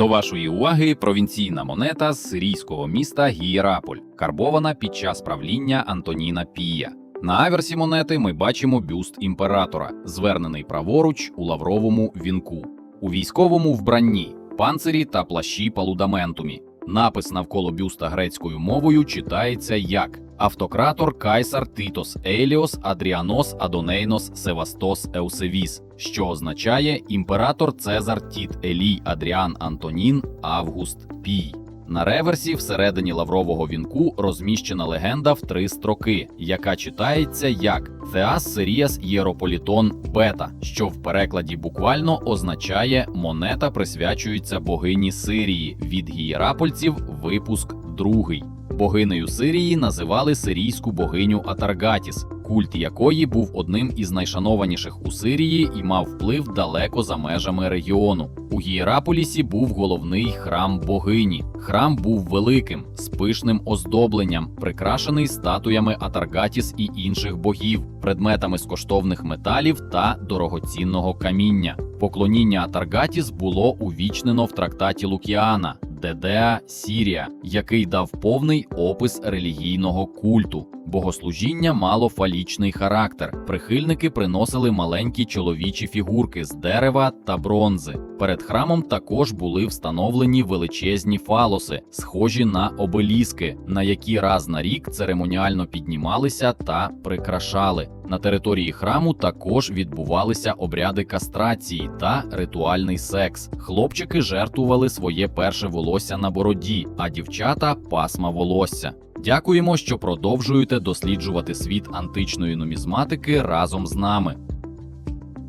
До вашої уваги провінційна монета з сирійського міста Гієраполь, карбована під час правління Антоніна Пія. На аверсі монети ми бачимо бюст імператора, звернений праворуч у лавровому вінку, у військовому вбранні, панцирі та плащі палудаментумі. Напис навколо бюста грецькою мовою читається як автократор Кайсар Титос Еліос Адріанос Адонейнос Севастос Еусевіс, що означає імператор Цезар Тіт Елій Адріан Антонін Август Пій. На реверсі всередині лаврового вінку розміщена легенда в три строки, яка читається як Θεас Сиріас Єрополітон Бета, що в перекладі буквально означає монета присвячується богині Сирії від гієрапольців. Випуск другий. Богинею Сирії називали сирійську богиню Атаргатіс, культ якої був одним із найшанованіших у Сирії і мав вплив далеко за межами регіону. У Гієраполісі був головний храм богині. Храм був великим, з пишним оздобленням, прикрашений статуями Атаргатіс і інших богів, предметами з коштовних металів та дорогоцінного каміння. Поклоніння Атаргатіс було увічнено в трактаті Лукіана. Дедеа Сірія, який дав повний опис релігійного культу. Богослужіння мало фалічний характер. Прихильники приносили маленькі чоловічі фігурки з дерева та бронзи. Перед храмом також були встановлені величезні фалоси, схожі на обеліски, на які раз на рік церемоніально піднімалися та прикрашали. На території храму також відбувалися обряди кастрації та ритуальний секс. Хлопчики жертвували своє перше волосся на бороді, а дівчата пасма волосся. Дякуємо, що продовжуєте досліджувати світ античної нумізматики разом з нами.